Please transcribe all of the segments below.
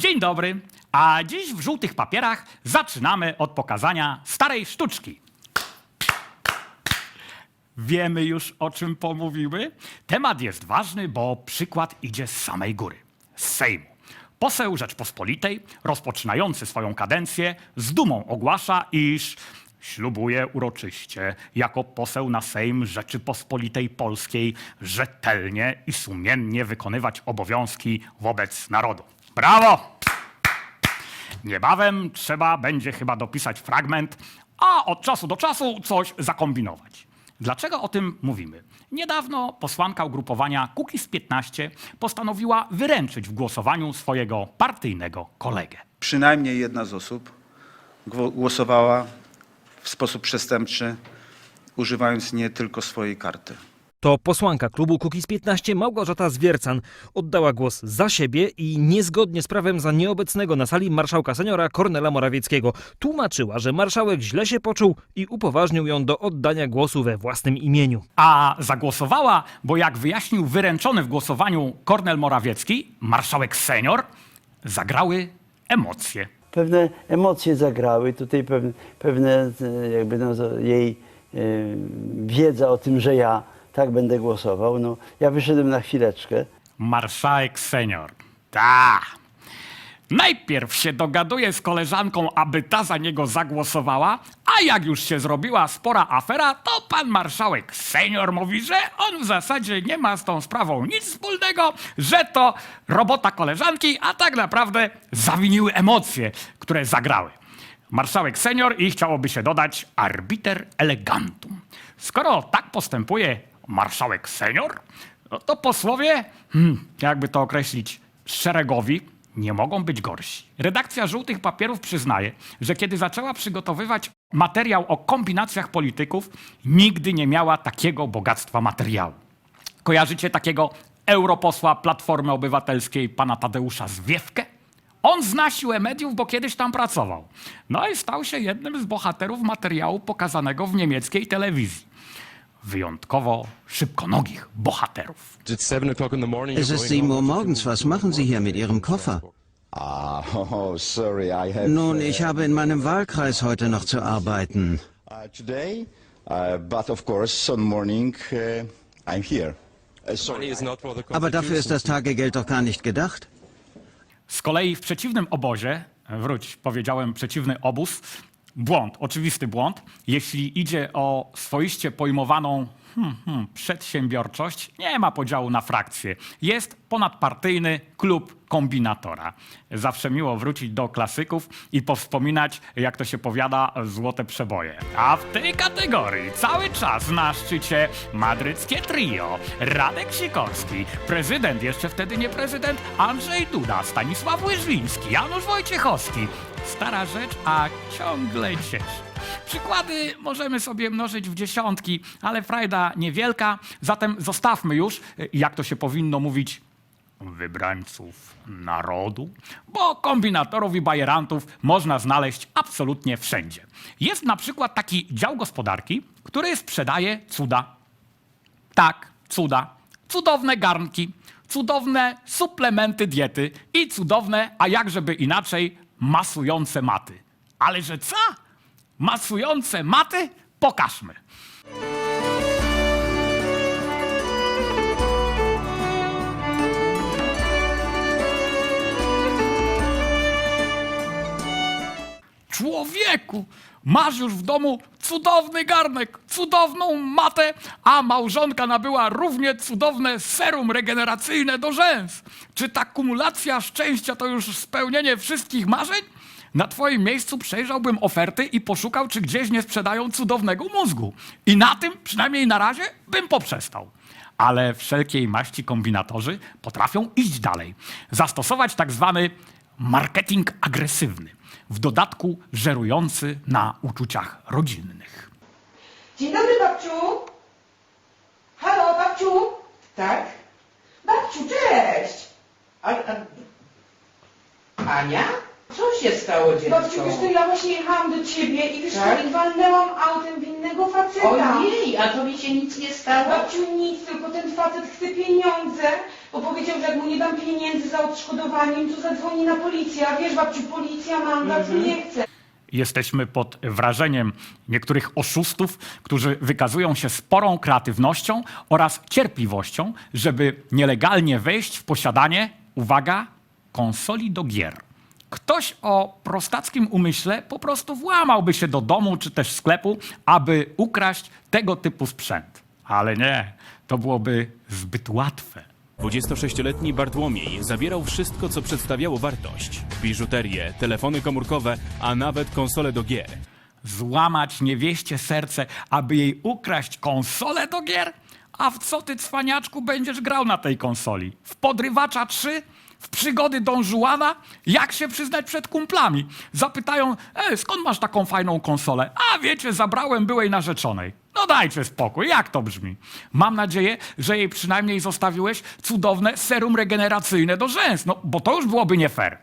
Dzień dobry. A dziś w żółtych papierach zaczynamy od pokazania starej sztuczki. Wiemy już o czym pomówimy. Temat jest ważny, bo przykład idzie z samej góry, z Sejmu. Poseł Rzeczpospolitej, rozpoczynający swoją kadencję, z dumą ogłasza, iż ślubuje uroczyście jako poseł na Sejm Rzeczypospolitej Polskiej rzetelnie i sumiennie wykonywać obowiązki wobec narodu. Brawo! Niebawem trzeba będzie chyba dopisać fragment, a od czasu do czasu coś zakombinować. Dlaczego o tym mówimy? Niedawno posłanka ugrupowania Kukiz 15 postanowiła wyręczyć w głosowaniu swojego partyjnego kolegę. przynajmniej jedna z osób głosowała w sposób przestępczy, używając nie tylko swojej karty. To posłanka klubu Kukiz 15 Małgorzata Zwiercan oddała głos za siebie i niezgodnie z prawem za nieobecnego na sali marszałka seniora Kornela Morawieckiego tłumaczyła, że marszałek źle się poczuł i upoważnił ją do oddania głosu we własnym imieniu. A zagłosowała, bo jak wyjaśnił wyręczony w głosowaniu Kornel Morawiecki, marszałek senior, zagrały emocje. pewne emocje zagrały, tutaj pewne, pewne e, jakby no, jej e, wiedza o tym, że ja tak będę głosował. No, ja wyszedłem na chwileczkę. Marszałek senior. Ta. Najpierw się dogaduje z koleżanką, aby ta za niego zagłosowała, a jak już się zrobiła spora afera, to pan marszałek senior mówi, że on w zasadzie nie ma z tą sprawą nic wspólnego, że to robota koleżanki, a tak naprawdę zawiniły emocje, które zagrały. Marszałek senior i chciałoby się dodać arbiter elegantum. Skoro tak postępuje marszałek senior, no to posłowie, hmm, jakby to określić, szeregowi, nie mogą być gorsi. Redakcja Żółtych Papierów przyznaje, że kiedy zaczęła przygotowywać materiał o kombinacjach polityków, nigdy nie miała takiego bogactwa materiału. Kojarzycie takiego europosła Platformy Obywatelskiej, pana Tadeusza Zwiewkę? On zna siłę mediów, bo kiedyś tam pracował. No i stał się jednym z bohaterów materiału pokazanego w niemieckiej telewizji. Wyjątkowo szybkonogich bohaterów. Es ist going 7 home. Uhr morgens. Was machen Sie hier mit Ihrem Koffer? Ah, oh, sorry, I have. Nun, uh, ich habe in meinem Wahlkreis heute noch zu arbeiten. uh, today, uh, but of course, on morning, uh, I'm here. Uh, sorry. Aber dafür ist das. Tagegeld doch gar nicht gedacht. Z kolei w przeciwnym obozie, wróć, powiedziałem przeciwny obóz, błąd, oczywisty błąd. Jeśli idzie o swoiście pojmowaną hmm, hmm, przedsiębiorczość, nie ma podziału na frakcje. Jest ponadpartyjny klub kombinatora. Zawsze miło wrócić do klasyków i powspominać, jak to się powiada, złote przeboje. A w tej kategorii cały czas na szczycie madryckie trio. Radek Sikorski, prezydent, jeszcze wtedy nie prezydent, Andrzej Duda, Stanisław Łyżwiński, Janusz Wojciechowski. Stara rzecz, a ciągle cieszy. Przykłady możemy sobie mnożyć w dziesiątki, ale frajda niewielka, zatem zostawmy już, jak to się powinno mówić, wybrańców narodu, bo kombinatorów i bajerantów można znaleźć absolutnie wszędzie. Jest na przykład taki dział gospodarki, który sprzedaje cuda. Tak, cuda. Cudowne garnki, cudowne suplementy diety i cudowne, a jakżeby inaczej, masujące maty. Ale że co? Masujące maty? Pokażmy. Człowieku, masz już w domu cudowny garnek, cudowną matę, a małżonka nabyła równie cudowne serum regeneracyjne do rzęs. Czy ta kumulacja szczęścia to już spełnienie wszystkich marzeń? Na twoim miejscu przejrzałbym oferty i poszukał, czy gdzieś nie sprzedają cudownego mózgu. I na tym, przynajmniej na razie, bym poprzestał. Ale wszelkiej maści kombinatorzy potrafią iść dalej. Zastosować tak zwany marketing agresywny, w dodatku żerujący na uczuciach rodzinnych. Dzień dobry, babciu. Halo, babciu. Tak? Babciu, cześć. A, a... Ania? Co się stało, dziecko? Babciu, wiesz, to ja właśnie jechałam do ciebie i wiesz, Tak? i walnęłam autem w innego faceta. Ojej, a to mi się nic nie stało? Babciu, nic, tylko ten facet chce pieniądze, Bo powiedział, że jak mu nie dam pieniędzy za odszkodowaniem, to zadzwoni na policję. A wiesz, babciu, policja, mandat, Mhm. nie chce. Jesteśmy pod wrażeniem niektórych oszustów, którzy wykazują się sporą kreatywnością oraz cierpliwością, żeby nielegalnie wejść w posiadanie, uwaga, konsoli do gier. Ktoś o prostackim umyśle po prostu włamałby się do domu czy też sklepu, aby ukraść tego typu sprzęt. Ale nie, to byłoby zbyt łatwe. 26-letni Bartłomiej zabierał wszystko, co przedstawiało wartość. Biżuterię, telefony komórkowe, a nawet konsole do gier. złamać niewieście serce, aby jej ukraść konsolę do gier? A w co ty, cwaniaczku, będziesz grał na tej konsoli? W Podrywacza 3? W przygody Don Juana? Jak się przyznać przed kumplami? Zapytają, e, skąd masz taką fajną konsolę? A wiecie, zabrałem byłej narzeczonej. No dajcie spokój, jak to brzmi? Mam nadzieję, że jej przynajmniej zostawiłeś cudowne serum regeneracyjne do rzęs, no bo to już byłoby nie fair.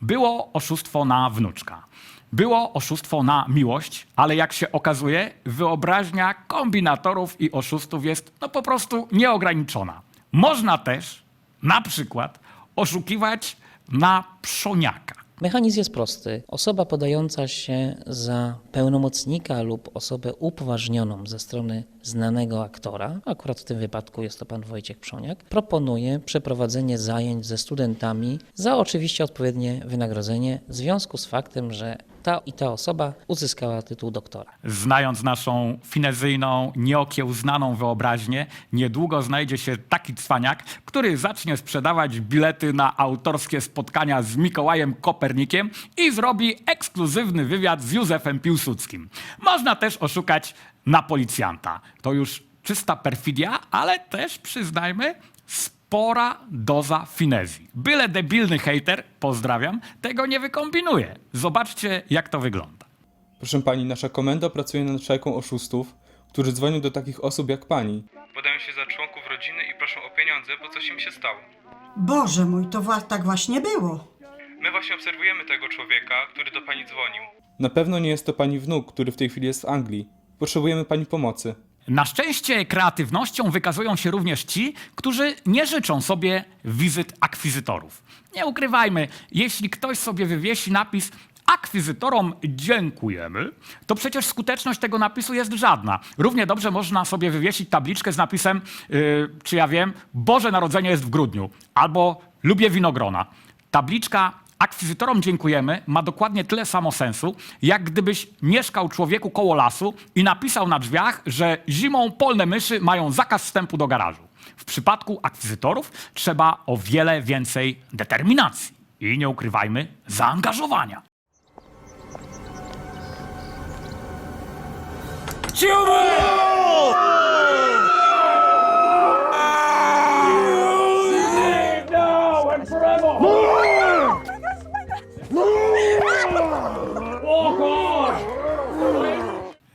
Było oszustwo na wnuczka. Było oszustwo na miłość, ale jak się okazuje, wyobraźnia kombinatorów i oszustów jest no po prostu nieograniczona. Można też na przykład oszukiwać na pszoniaka. Mechanizm jest prosty. Osoba podająca się za pełnomocnika lub osobę upoważnioną ze strony znanego aktora, akurat w tym wypadku jest to pan Wojciech Przoniak, proponuje przeprowadzenie zajęć ze studentami za oczywiście odpowiednie wynagrodzenie w związku z faktem, że i ta osoba uzyskała tytuł doktora. Znając naszą finezyjną, nieokiełznaną wyobraźnię, niedługo znajdzie się taki cwaniak, który zacznie sprzedawać bilety na autorskie spotkania z Mikołajem Kopernikiem i zrobi ekskluzywny wywiad z Józefem Piłsudskim. Można też oszukać na policjanta. To już czysta perfidia, ale też przyznajmy, spora doza finezji. Byle debilny hejter, pozdrawiam, tego nie wykombinuje. Zobaczcie, jak to wygląda. Proszę pani, nasza komenda pracuje nad szajką oszustów, którzy dzwonią do takich osób jak pani. Podają się za członków rodziny i proszą o pieniądze, bo coś im się stało. Boże mój, to wa- tak właśnie było. My właśnie obserwujemy tego człowieka, który do pani dzwonił. Na pewno nie jest to pani wnuk, który w tej chwili jest w Anglii. Potrzebujemy pani pomocy. Na szczęście kreatywnością wykazują się również ci, którzy nie życzą sobie wizyt akwizytorów. Nie ukrywajmy, jeśli ktoś sobie wywiesi napis akwizytorom dziękujemy, to przecież skuteczność tego napisu jest żadna. Równie dobrze można sobie wywiesić tabliczkę z napisem, yy, czy ja wiem, Boże Narodzenie jest w grudniu, albo lubię winogrona. Tabliczka akwizytorom dziękujemy ma dokładnie tyle samo sensu, jak gdybyś mieszkał człowieku koło lasu i napisał na drzwiach, że zimą polne myszy mają zakaz wstępu do garażu. W przypadku akwizytorów trzeba o wiele więcej determinacji i nie ukrywajmy zaangażowania.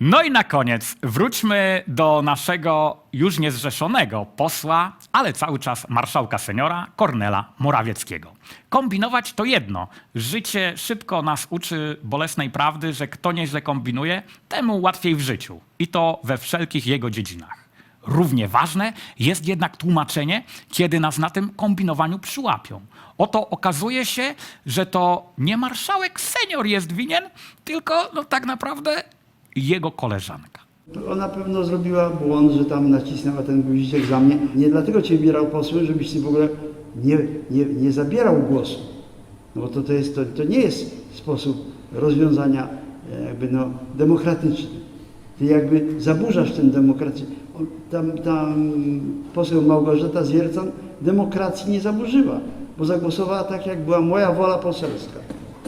No i na koniec wróćmy do naszego już niezrzeszonego posła, ale cały czas marszałka seniora Kornela Morawieckiego. Kombinować to jedno. Życie szybko nas uczy bolesnej prawdy, że kto nieźle kombinuje, temu łatwiej w życiu. I to we wszelkich jego dziedzinach. Równie ważne jest jednak tłumaczenie, kiedy nas na tym kombinowaniu przyłapią. Oto okazuje się, że to nie marszałek senior jest winien, tylko no, tak naprawdę jego koleżanka. Ona pewno zrobiła błąd, że tam nacisnęła ten guziczek za mnie. Nie dlatego cię wybierał posłem, żebyś ty w ogóle nie, nie, nie zabierał głosu. No bo to, to, jest, to, to nie jest sposób rozwiązania e, jakby no, demokratyczny. Ty jakby zaburzasz ten demokrację. Tam, tam poseł Małgorzata Zwiercan demokracji nie zaburzyła, bo zagłosowała tak, jak była moja wola poselska.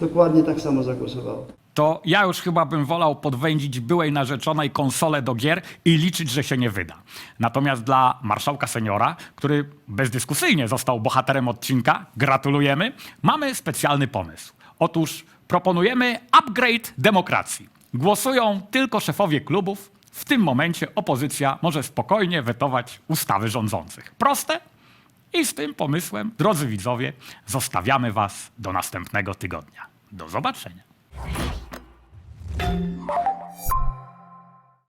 Dokładnie tak samo zagłosowała. To ja już chyba bym wolał podwędzić byłej narzeczonej konsolę do gier i liczyć, że się nie wyda. Natomiast dla marszałka seniora, który bezdyskusyjnie został bohaterem odcinka, gratulujemy, mamy specjalny pomysł. Otóż proponujemy upgrade demokracji. Głosują tylko szefowie klubów. W tym momencie opozycja może spokojnie wetować ustawy rządzących. Proste? I z tym pomysłem, drodzy widzowie, zostawiamy Was do następnego tygodnia. Do zobaczenia. Thank you.